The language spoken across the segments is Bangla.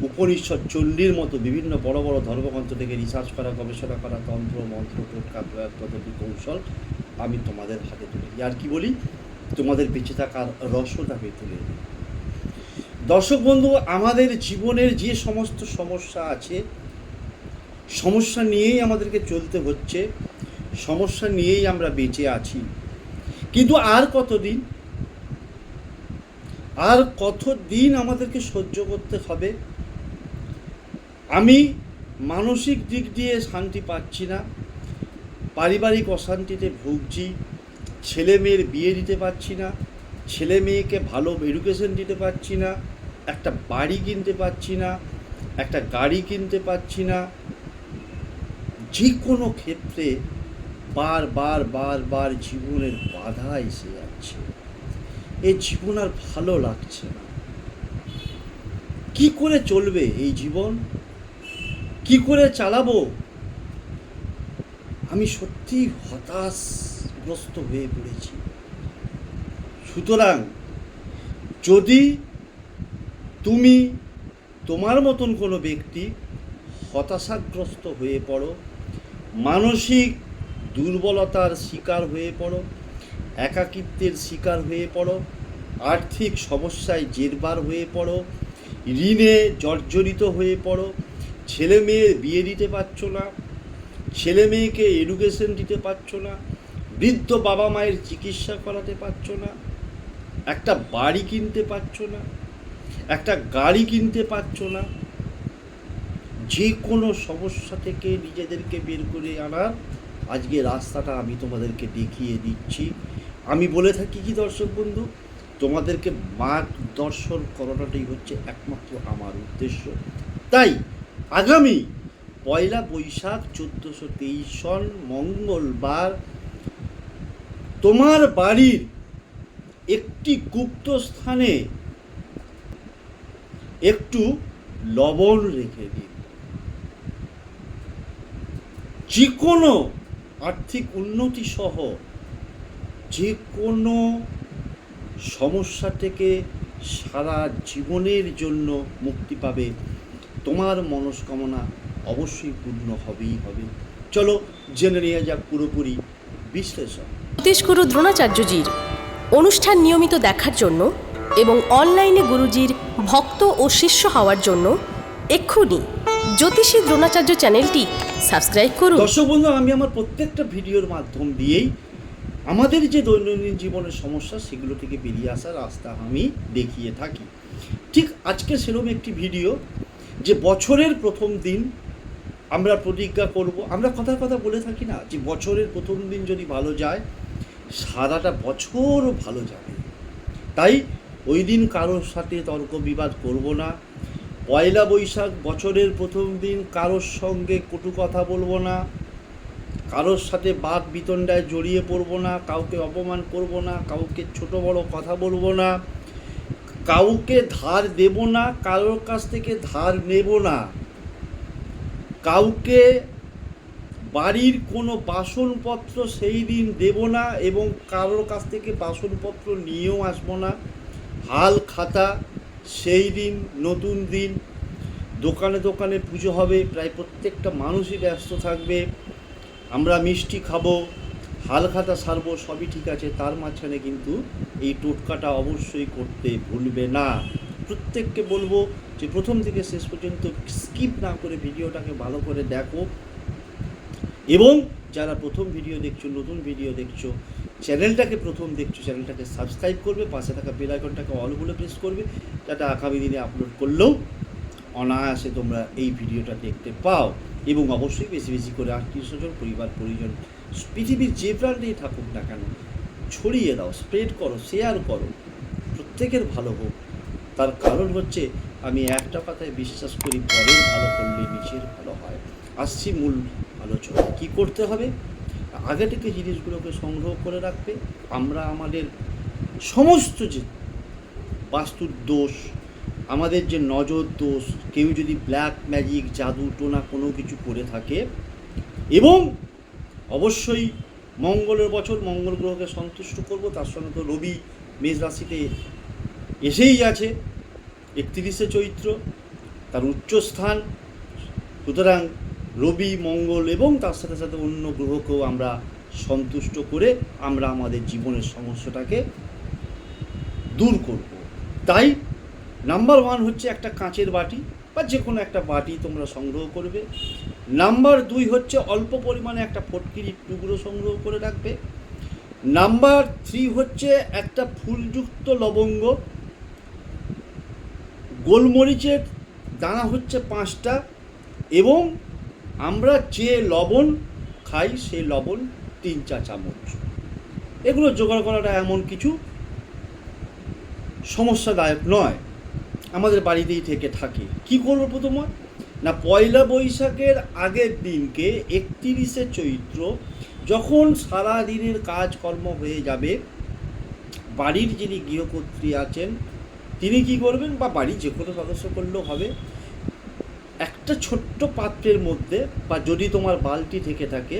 উপনিষদ চণ্ডীর মতো বিভিন্ন বড় বড় ধর্মগ্রন্থ থেকে রিসার্চ করা, গবেষণা করা, তন্ত্র, মন্ত্র টোটকা পদ্ধতি, কৌশল আমি তোমাদের হাতে তুলে দিই। আর কি বলি? তোমাদের বেঁচে থাকার রসটাকে তুলে দিই। দর্শক বন্ধু, আমাদের জীবনের যে সমস্ত সমস্যা আছে, সমস্যা নিয়েই আমাদেরকে চলতে হচ্ছে, সমস্যা নিয়েই আমরা বেঁচে আছি। কিন্তু আর কতদিন? আর কত দিন আমাদেরকে সহ্য করতে হবে? আমি মানসিক দিক দিয়ে শান্তি পাচ্ছি না, পারিবারিক অশান্তিতে ভুগছি, ছেলে মেয়ের বিয়ে দিতে পারছি না, ছেলে মেয়েকে ভালো এডুকেশন দিতে পারছি না, একটা বাড়ি কিনতে পারছি না, একটা গাড়ি কিনতে পারছি না। যে কোনো ক্ষেত্রে বার বার বার বার জীবনের বাধা এসে যাচ্ছে। এই জীবন আর ভালো লাগছে না। কি করে চলবে এই জীবন? কি করে চালাবো? আমি সত্যি হতাশগ্রস্ত হয়ে পড়েছি। সুতরাং যদি তুমি তোমার মতন কোনো ব্যক্তি হতাশাগ্রস্ত হয়ে পড়ো, মানসিক দুর্বলতার শিকার হয়ে পড়ো, একাকিত্বের শিকার হয়ে পড়ো, আর্থিক সমস্যায় জেরবার হয়ে পড়ো, ঋণে জর্জরিত হয়ে পড়ো ছেলে মেয়ের বিয়ে দিতে পারছ না, ছেলে মেয়েকে এডুকেশন দিতে পারছ না, বৃদ্ধ বাবা মায়ের চিকিৎসা করাতে পারছ না, একটা বাড়ি কিনতে পারছ না, একটা গাড়ি কিনতে পারছ না যে কোনো সমস্যা থেকে নিজেদেরকে বের করে আনার আজকে রাস্তাটা আমি তোমাদেরকে দেখিয়ে দিচ্ছি। আমি বলে থাকি কি দর্শক বন্ধু, তোমাদেরকে মার্গদর্শন করানোটাই হচ্ছে একমাত্র আমার উদ্দেশ্য। তাই আগামী পয়লা বৈশাখ চোদ্দোশো তেইশ সন মঙ্গলবার তোমার বাড়ির একটি গুপ্ত স্থানে একটু লবণ রেখে দিন। যে কোনো আর্থিক উন্নতি সহ যে কোনো সমস্যা থেকে সারা জীবনের জন্য মুক্তি পাবে তোমার মনস্কামনা অবশ্যই পূর্ণ হবেই হবে। চলো জেনে নেওয়া যাক পুরোপুরি বিশ্লেষণ। জ্যোতিষগুরু দ্রোণাচার্যজির অনুষ্ঠান নিয়মিত দেখার জন্য এবং অনলাইনে গুরুজির ভক্ত ও শিষ্য হওয়ার জন্য এক্ষুনি জ্যোতিষী দ্রোণাচার্য চ্যানেলটি সাবস্ক্রাইব করুন। দর্শক বন্ধু আমি আমার প্রত্যেকটা ভিডিওর মাধ্যম দিয়েই আমাদের যে দৈনন্দিন জীবনের সমস্যা সেগুলো থেকে বেরিয়ে আসার রাস্তা আমি দেখিয়ে থাকি। ঠিক আজকে সেরকম একটি ভিডিও যে বছরের প্রথম দিন আমরা প্রতিজ্ঞা করব, আমরা কথার কথা বলে থাকি না, যে বছরের প্রথম দিন যদি ভালো যায়, সারাটা বছর ভালো যাবে। তাই ওই দিন কারোর সাথে তর্ক বিবাদ করব না। পয়লা বৈশাখ বছরের প্রথম দিন কারোর সঙ্গে কটু কথা বলব না। কারোর সাথে বাদ বিতণ্ডায় জড়িয়ে পড়ব না, কাউকে অপমান করব না, কাউকে ছোট বড় কথা বলব না। কাউকে ধার দেব না, কারোর কাছ থেকে ধার নেব না। কাউকে বাড়ির কোনো বাসনপত্র সেই দিন দেব না এবং কারোর কাছ থেকে বাসনপত্র নিয়েও আসব না। হাল খাতা সেই দিন, নতুন দিন। দোকানে দোকানে পুজো হবে, প্রায় প্রত্যেকটা মানুষই ব্যস্ত থাকবে। আমরা মিষ্টি খাব হাল খাতা সারবো, সবই ঠিক আছে, তার মাঝখানে কিন্তু এই টোটকাটা অবশ্যই করতে ভুলবে না। প্রত্যেককে বলব যে প্রথম থেকে শেষ পর্যন্ত স্কিপ না করে ভিডিওটাকে ভালো করে দেখো। এবং যারা প্রথম ভিডিও দেখছ, নতুন ভিডিও দেখছ, চ্যানেলটাকে প্রথম দেখছ, চ্যানেলটাকে সাবস্ক্রাইব করবে, পাশে থাকা বেল আইকনটাকে অল বলে প্রেস করবে, যাতে আগামী দিনে আপলোড করলেও অনায়াসে তোমরা এই ভিডিওটা দেখতে পাও। এবং অবশ্যই বেশি বেশি করে আত্মীয় স্বজন, পরিবার, পরিজন, পৃথিবীর যে প্রান্তেই থাকুক না কেন, ছড়িয়ে দাও স্প্রেড করো শেয়ার করো। প্রত্যেকের ভালো হোক। তার কারণ হচ্ছে, আমি একটা কথায় বিশ্বাস করি, পরের ভালো করলে নিজের ভালো হয়। আসছি মূল আলোচনা কি করতে হবে? আগে থেকে জিনিসগুলোকে সংগ্রহ করে রাখবে। আমরা আমাদের সমস্ত যে বাস্তুর দোষ আমাদের যে নজর, দোষ, কেউ যদি ব্ল্যাক ম্যাজিক জাদু, টোনা কোনো কিছু করে থাকে এবং অবশ্যই মঙ্গলের বছর মঙ্গল গ্রহকে সন্তুষ্ট করব, তার সঙ্গে তো রবি মেষ রাশিতে এসেই আছে। একত্রিশে চৈত্র, তার উচ্চস্থান সুতরাং রবি, মঙ্গল এবং তার সাথে সাথে অন্য গ্রহকেও আমরা সন্তুষ্ট করে আমরা আমাদের জীবনের সমস্যাটাকে দূর করব। তাই নাম্বার ওয়ান হচ্ছে একটা কাঁচের বাটি বা যে কোনো একটা বাটি তোমরা সংগ্রহ করবে। নাম্বার দুই হচ্ছে অল্প পরিমাণে একটা ফটকিরির টুকরো সংগ্রহ করে রাখবে। নাম্বার থ্রি হচ্ছে একটা ফুলযুক্ত লবঙ্গ। গোলমরিচের দানা হচ্ছে পাঁচটা এবং আমরা যে লবণ খাই সেই লবণ তিন চা চামচ। এগুলো জোগাড় করাটা এমন কিছু সমস্যাদায়ক নয়। আমাদের বাড়িতেই থেকে থাকে। কি করব প্রথমে? না, পয়লা বৈশাখের আগের দিনকে একত্রিশে চৈত্র যখন সারা দিনের কাজকর্ম হয়ে যাবে, বাড়ির যিনি গৃহকর্ত্রী আছেন, তিনি কি করবেন? বা বাড়ির যে কোনো সদস্য করলেও হবে। একটা ছোট্ট পাত্রের মধ্যে বা যদি তোমার বালতি থেকে থাকে,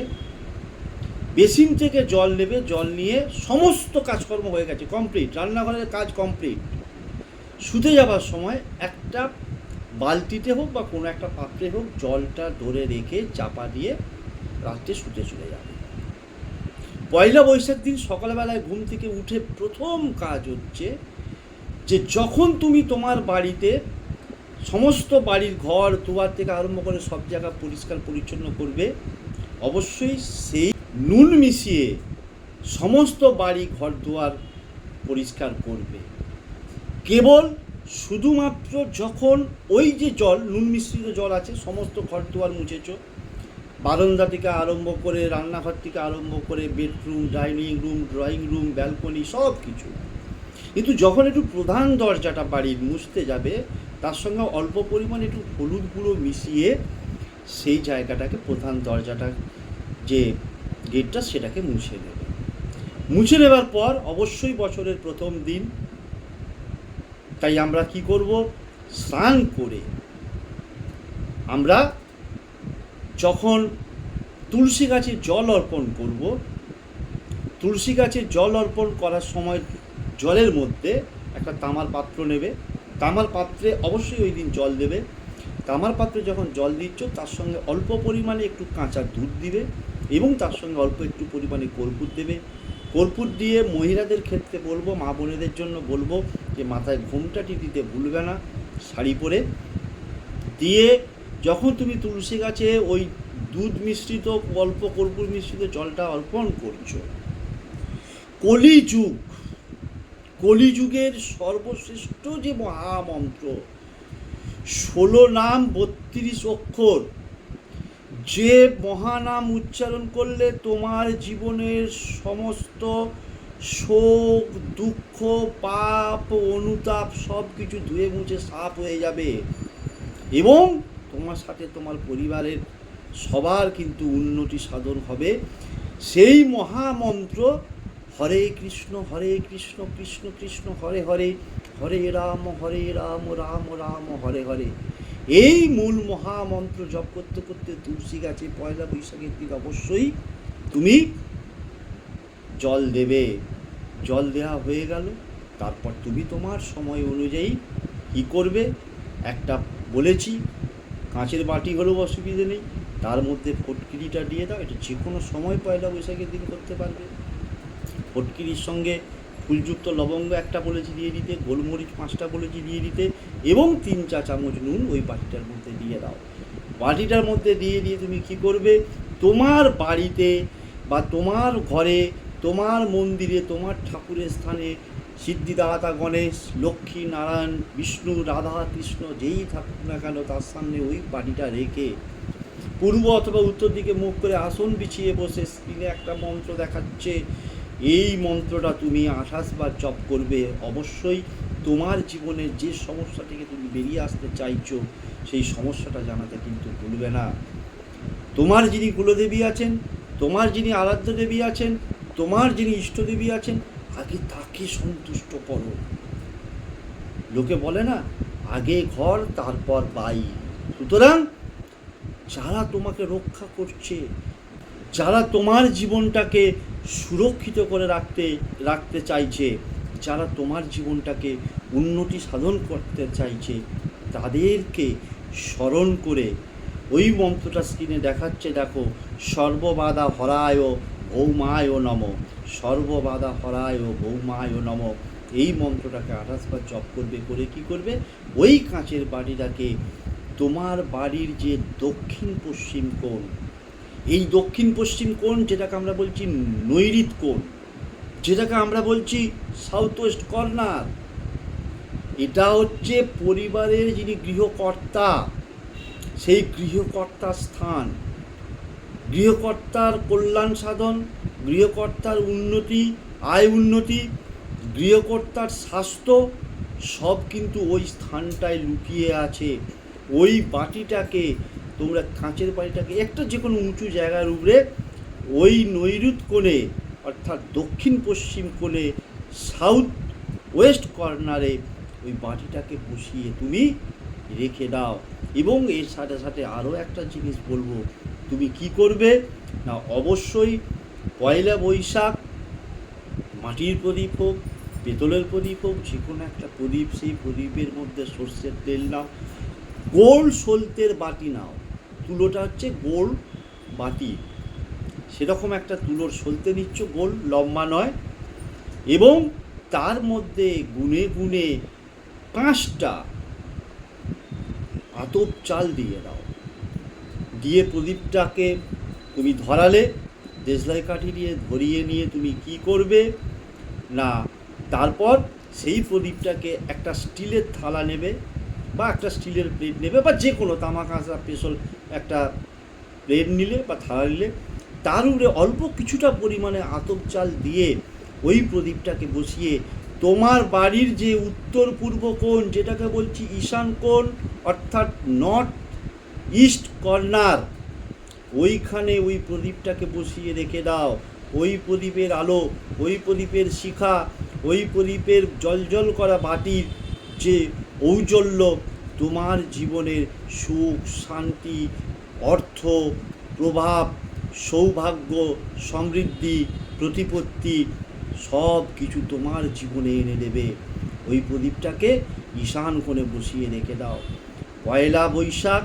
বেসিন থেকে জল নেবে, জল নিয়ে সমস্ত কাজকর্ম হয়ে গেছে কমপ্লিট রান্নাঘরের কাজ কমপ্লিট শুতে যাবার সময় একটা বালতিতে হোক বা কোনো একটা পাত্রে হোক জলটা ধরে রেখে চাপা দিয়ে রাত্রে শুতে চলে যাবে। পয়লা বৈশাখ দিন সকালবেলায় ঘুম থেকে উঠে প্রথম কাজ হচ্ছে যে যখন তুমি তোমার বাড়িতে সমস্ত বাড়ির ঘর, দুয়ার থেকে আরম্ভ করে সব জায়গা পরিষ্কার পরিচ্ছন্ন করবে, অবশ্যই সেই নুন মিশিয়ে সমস্ত বাড়ি, ঘর, দুয়ার পরিষ্কার করবে। কেবল শুধুমাত্র যখন ওই যে জল, নুন মিশ্রিত জল আছে, সমস্ত ঘর দুয়ার মুছেছ, বারান্দা থেকে আরম্ভ করে রান্নাঘর থেকে আরম্ভ করে bedroom dining room drawing room balcony সব কিছু কিন্তু যখন একটু প্রধান দরজাটা বাড়ির মুছতে যাবে, তার সঙ্গে অল্প পরিমাণ একটু হলুদ গুঁড়ো মিশিয়ে সেই জায়গাটাকে প্রধান দরজাটা, যে গেটটা সেটাকে মুছে নেবে। মুছে নেবার পর অবশ্যই বছরের প্রথম দিন তাই আমরা কি করব? স্নান করে। আমরা যখন তুলসী গাছে জল অর্পণ করব, তুলসী গাছে জল অর্পণ করার সময় জলের মধ্যে একটা তামার পাত্র নেবে। তামার পাত্রে অবশ্যই ওই দিন জল দেবে। তামার পাত্রে যখন জল দিচ্ছ, তার সঙ্গে অল্প পরিমাণে একটু কাঁচা দুধ দিবে এবং তার সঙ্গে অল্প একটু পরিমাণে কর্পূর দেবে। কর্পূর দিয়ে মহিলাদের ক্ষেত্রে বলব, মা বোনেদের জন্য বলব যে মাথায় ঘুমটাটি দিতে ভুলবে না, শাড়ি পরে। দিয়ে যখন তুমি তুলসী গাছে ওই দুধ মিশ্রিত, অল্প কর্পূর মিশ্রিত জলটা অর্পণ করছ, কলিযুগ, কলিযুগের সর্বশ্রেষ্ঠ যে মহামন্ত্র, ষোলো নাম বত্রিশ অক্ষর, যে মহানাম উচ্চারণ করলে তোমার জীবনের সমস্ত শোক, দুঃখ, পাপ, অনুতাপ সব কিছু ধুয়ে মুছে সাফ হয়ে যাবে। এবং তোমার সাথে তোমার পরিবারের সবার কিন্তু উন্নতি সাধন হবে। সেই মহামন্ত্র, হরে কৃষ্ণ হরে কৃষ্ণ কৃষ্ণ কৃষ্ণ, হরে হরে হরে রাম হরে রাম রাম রাম, হরে হরে। এই মূল মহামন্ত্র জপ করতে করতে তুলসী গাছে পয়লা বৈশাখের দিন অবশ্যই তুমি জল দেবে। জল দেওয়া হয়ে গেল। তারপর তুমি তোমার সময় অনুযায়ী কী করবে? একটা বলেছি, কাঁচের বাটি হলেও অসুবিধে নেই। তার মধ্যে ফটকিরিটা দিয়ে দাও। এটা যে কোনো সময় পয়লা বৈশাখের দিন করতে পারবে। ফটকিরির সঙ্গে ফুলযুক্ত লবঙ্গ একটা বলেছি দিয়ে দিতে, গোলমরিচ পাঁচটা বলেছি দিয়ে দিতে, এবং তিন চা চামচ নুন ওই বাটিটার মধ্যে দিয়ে দাও। বাটিটার মধ্যে দিয়ে দিয়ে তুমি কি করবে? তোমার বাড়িতে বা তোমার ঘরে তোমার মন্দিরে, তোমার ঠাকুরের স্থানে সিদ্ধিদাতা গণেশ, লক্ষ্মী নারায়ণ, বিষ্ণু, রাধা কৃষ্ণ যেই থাকুক না কেন তার সামনে ওই বাড়িটা রেখে পূর্ব অথবা উত্তর দিকে মুখ করে আসন বিছিয়ে বসে স্ক্রিনে একটা মন্ত্র দেখাচ্ছে। এই মন্ত্রটা তুমি আঠাশ বার জপ করবে। অবশ্যই তোমার জীবনের যে সমস্যা থেকে তুমি বেরিয়ে আসতে চাইছো, সেই সমস্যাটা জানাতে কিন্তু ভুলবে না। তোমার যিনি কুলদেবী আছেন, তোমার যিনি আরাধ্য দেবী আছেন তোমার যিনি ইষ্টদেবী আছেন, আগে তাকে সন্তুষ্ট করো। লোকে বলে না, আগে ঘর, তারপর বাই সুতরাং যারা তোমাকে রক্ষা করছে, যারা তোমার জীবনটাকে সুরক্ষিত করে রাখতে রাখতে চাইছে, যারা তোমার জীবনটাকে উন্নতি সাধন করতে চাইছে, তাদেরকে স্মরণ করে ওই মন্ত্রটা স্ক্রিনে দেখাচ্ছে, দেখো, সর্ববাধা হরায় ভৌমায় নম। সর্ববাধা হরায় ও ভৌমায় নম। এই মন্ত্রটাকে আঠাশ বার জপ করবে করে কি করবে? ওই কাঁচের বাড়িটাকে, তোমার বাড়ির যে দক্ষিণ পশ্চিম কোণ, এই দক্ষিণ পশ্চিম কোণ যেটাকে আমরা বলছি নৈরিত কোণ, যেটাকে আমরা বলছি সাউথ ওয়েস্ট কর্নার এটা হচ্ছে পরিবারের যিনি গৃহকর্তা, সেই গৃহকর্তার স্থান। গৃহকর্তার কল্যাণ সাধন, গৃহকর্তার উন্নতি, আয় উন্নতি, গৃহকর্তার স্বাস্থ্য, সব কিন্তু ওই স্থানটায় লুকিয়ে আছে। ওই বাটিটাকে, তোমরা কাঁচের বাড়িটাকে একটা যে কোনো উঁচু জায়গার উপরে, ওই নৈরুত কোণে, অর্থাৎ দক্ষিণ পশ্চিম কোণে সাউথ ওয়েস্ট কর্নারে ওই বাটিটাকে বসিয়ে তুমি রেখে দাও। এবং এর সাথে সাথে আরও একটা জিনিস বলব তুমি কি করবে? না, অবশ্যই পয়লা বৈশাখ, মাটির প্রদীপ হোক, পেতলের প্রদীপ হোক যে কোনো একটা প্রদীপ, সেই প্রদীপের মধ্যে সর্ষের তেল নাও। গোল সলতের বাটি নাও। তুলোটা হচ্ছে গোল বাটি। সেরকম একটা তুলোর সলতে নিচ্ছ, গোল, লম্বা নয়। এবং তার মধ্যে গুনে গুনে পাঁচটা আতপ চাল দিয়ে দাও। দিয়ে প্রদীপটাকে তুমি ধরালে, দেশলাই কাঠি দিয়ে ধরিয়ে নিয়ে তুমি কি করবে? না, তারপর সেই প্রদীপটাকে একটা স্টিলের থালা নেবে বা একটা স্টিলের প্লেট নেবে বা যে কোনো তামা কাঁচা পেশল একটা প্লেট নিলে বা থালা নিলে, তার উপরে অল্প কিছুটা পরিমাণে আতপ চাল দিয়ে ওই প্রদীপটাকে বসিয়ে তোমার বাড়ির যে উত্তর পূর্ব কোণ, যেটাকে বলছি ঈশান কোণ, অর্থাৎ নর্থ ইস্ট কর্নার। ওইখানে ওই প্রদীপটাকে বসিয়ে রেখে দাও। ওই প্রদীপের আলো, ওই প্রদীপের শিখা, ওই প্রদীপের জলজল করা বাটির যে ঔজ্জ্বল্য তোমার জীবনের সুখ, শান্তি, অর্থ, প্রভাব, সৌভাগ্য, সমৃদ্ধি, প্রতিপত্তি সব কিছু তোমার জীবনে এনে দেবে। ওই প্রদীপটাকে ঈশান কোণে বসিয়ে রেখে দাও। পয়লা বৈশাখ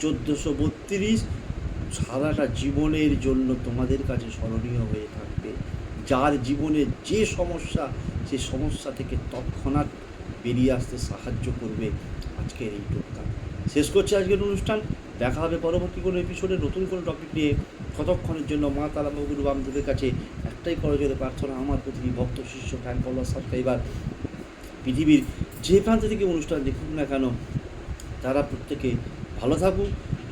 চোদ্দোশো বত্রিশ সারাটা জীবনের জন্য তোমাদের কাছে স্মরণীয় হয়ে থাকবে। যার জীবনে যে সমস্যা, সে সমস্যা থেকে তৎক্ষণাৎ বেরিয়ে আসতে সাহায্য করবে আজকের এই টোটকা। শেষ করছে আজকের অনুষ্ঠান। দেখা হবে পরবর্তী কোনো এপিসোডে নতুন কোনো টপিক নিয়ে। কতক্ষণের জন্য মা তারা মগুরু বামদেবের কাছে একটাই করজোরে প্রার্থনা, আমার প্রতিটি ভক্ত, শিষ্য ফ্যান ফলোয়ার সাবস্ক্রাইবার পৃথিবীর যে প্রান্ত থেকে অনুষ্ঠান দেখুন না কেন, তারা প্রত্যেকে ভালো থাকুক,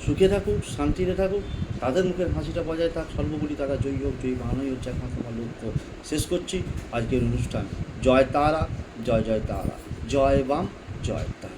সুখে থাকুক, শান্তিতে থাকুক, তাদের মুখের হাসিটা বজায় থাক সর্বোপরি তারা জয়ী হোক, জয়ী বানানোই হচ্ছে একমাত্র আমার লক্ষ্য। শেষ করছি আজকের অনুষ্ঠান। জয় তারা, জয় জয় তারা। জয় বাম, জয় তারা।